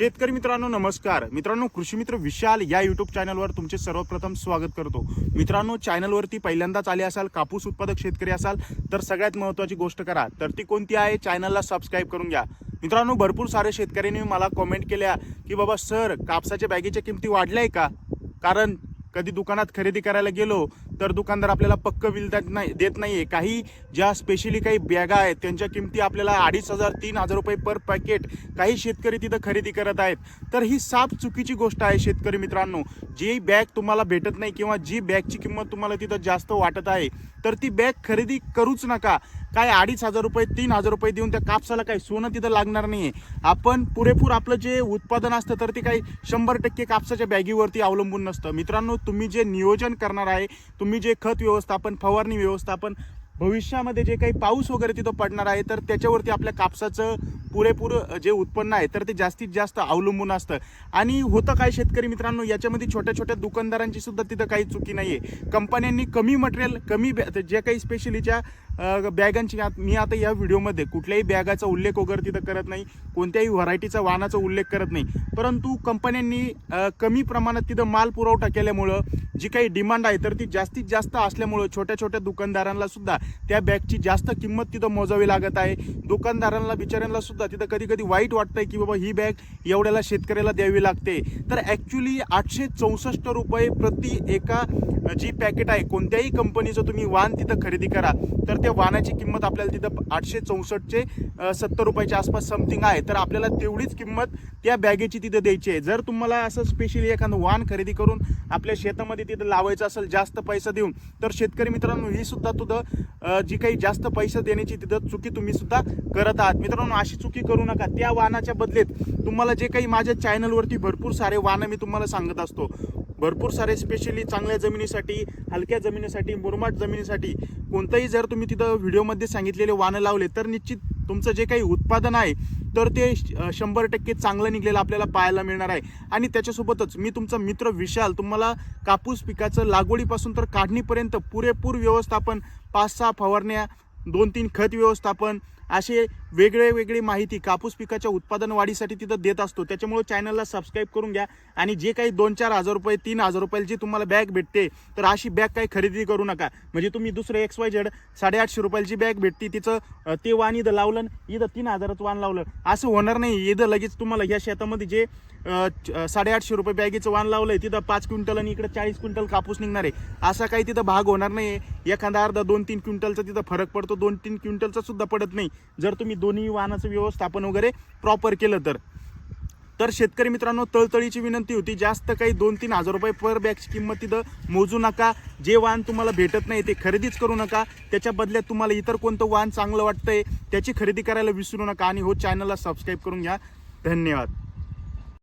शेतकरी मित्रांनो नमस्कार. मित्रांनो कृषी मित्र विशाल या युट्यूब चॅनलवर तुमचे सर्वप्रथम स्वागत करतो. मित्रांनो चॅनलवरती पहिल्यांदाच आले असाल कापूस उत्पादक शेतकरी असाल तर सगळ्यात महत्त्वाची गोष्ट करा. तर ती कोणती आहे चॅनलला सबस्क्राईब करून घ्या. मित्रांनो भरपूर सारे शेतकऱ्यांनी मला कॉमेंट केल्या की बाबा सर कापसाच्या बॅगेच्या किमती वाढल्या आहे का? कारण कधी दुकानात खरेदी करायला गेलो तर दुकानदार आपल्याला पक्क बिल देत नाही देत नाहीये. काही ज्या स्पेशली काही बॅगा आहेत त्यांच्या किमती आपल्याला अडीच हजार तीन हजार रुपये पर पॅकेट काही शेतकरी तिथं खरेदी करत आहेत. तर ही साफ चुकीची गोष्ट आहे शेतकरी मित्रांनो. जी बॅग तुम्हाला भेटत नाही किंवा जी बॅगची किंमत तुम्हाला तिथं जास्त वाटत आहे तर ती बॅग खरेदी करूच नका. काय अडीच हजार रुपये तीन हजार रुपये देऊन त्या कापसाला काही सोनं तिथं लागणार नाही आहे आपण पुरेपूर आपलं जे उत्पादन असतं तर ते काही शंभर टक्के कापसाच्या बॅगीवरती अवलंबून नसतं. मित्रांनो तुम्ही जे नियोजन करणार आहे तुम्ही जे खत व्यवस्थापन फवारणी व्यवस्थापन भविष्यामध्ये जे काही पाऊस वगैरे तिथं पडणार आहे तर त्याच्यावरती आपल्या कापसाचं पुरेपूर जे उत्पन्न आहे तर ते जास्तीत जास्त अवलंबून असतं. आणि होतं काय शेतकरी मित्रांनो याच्यामध्ये छोट्या छोट्या दुकानदारांची सुद्धा तिथं काही चुकी नाही आहे कंपन्यांनी कमी मटेरियल कमी बॅ- जे काही स्पेशलीच्या बॅगांची मी आता या व्हिडिओमध्ये कुठल्याही बॅगाचा उल्लेख वगैरे तिथं करत नाही कोणत्याही व्हरायटीचा वाहनाचा उल्लेख करत नाही. परंतु कंपन्यांनी कमी प्रमाणात तिथं माल पुरवठा केल्यामुळं जी काही डिमांड आहे तर ती जास्तीत जास्त असल्यामुळं छोट्या छोट्या दुकानदारांना सुद्धा त्या बॅगची जास्त किंमत तिथं मोजावी लागत आहे. दुकानदारांना बिचाऱ्यांना सुद्धा तिथं कधी कधी वाईट वाटतंय की बाबा ही बॅग एवढ्याला शेतकऱ्याला द्यावी लागते. तर ॲक्च्युली आठशे चौसष्ट रुपये प्रति एका जी पॅकेट आहे कोणत्याही कंपनीचं तुम्ही वाहन तिथं खरेदी करा. तर त्या वाहनाची किंमत आपल्याला तिथं आठशे चौसष्टचे सत्तर रुपयाच्या आसपास समथिंग आहे तर आपल्याला तेवढीच किंमत त्या बॅगेची तिथं द्यायची आहे. जर तुम्हाला असं स्पेशली एखादं वाहन खरेदी करून आपल्या शेतामध्ये तिथं लावायचं असेल जास्त पैसा देऊन तर शेतकरी मित्रांनो ही सुद्धा तुझं जी काही जास्त पैसा देण्याची तिथं चुकी तुम्ही सुद्धा करत आहात. मित्रांनो अशी चुकी करू नका. त्या वाहनाच्या बदलेत तुम्हाला जे काही माझ्या चॅनलवरती भरपूर सारे वाहनं मी तुम्हाला सांगत असतो. भरपूर सारे स्पेशली चांगल्या जमिनीसाठी हलक्या जमिनीसाठी मुरमाट जमिनीसाठी कोणतंही जर तुम्ही तिथं व्हिडिओमध्ये सांगितलेले वाहनं लावले तर निश्चित तुमचं जे काही उत्पादन आहे तर ते श- शंभर टक्के चांगलं निघलेलं आपल्याला पाहायला मिळणार आहे. आणि त्याच्यासोबतच मी तुमचा मित्र विशाल तुम्हाला कापूस पिकाचं लागवडीपासून तर काढणीपर्यंत पुरेपूर व्यवस्थापन पाच सहा फवारण्या दोन तीन खत व्यवस्थापन असे वेगळे वेगळी माहिती कापूस पिकाच्या उत्पादन वाढीसाठी तिथं देत असतो. त्याच्यामुळे चॅनलला सबस्क्राईब करून घ्या आणि जे काही दोन चार हजार रुपये तीन हजार रुपयाला जी तुम्हाला बॅग भेटते तर अशी बॅग काही खरेदी करू नका. म्हणजे तुम्ही दुसरं एक्स वाय झेड साडेआठशे रुपयाची बॅग भेटते तिचं ते वाण इथं लावलं आणि इथं तीन हजाराचं वाण लावलं. असं होणार नाही. इथं लगेच तुम्हाला या शेतामध्ये जे च- साडेआठशे रुपये बॅगेचं वाण लावलं आहे तिथं पाच क्विंटल आणि इकडं चाळीस क्विंटल कापूस निघणार आहे. असा काही तिथं भाग होणार नाही एखादा अर्धा दोन तीन क्विंटलचा तिथं फरक पडतो दोन तीन क्विंटलचा सुद्धा पडत नाही. जर तुम्ही दोन्ही वाहनाचं व्यवस्थापन वगैरे प्रॉपर केलं तर. तर शेतकरी मित्रांनो तळतळीची विनंती होती जास्त काही दोन तीन हजार रुपये पर बॅगची किंमत तिथं मोजू नका. जे वाहन तुम्हाला भेटत नाही ते खरेदीच करू नका. त्याच्या बदल्यात तुम्हाला इतर कोणतं वाहन चांगलं वाटतंय त्याची खरेदी करायला विसरू नका. आणि हो चॅनलला सबस्क्राईब करून घ्या. धन्यवाद.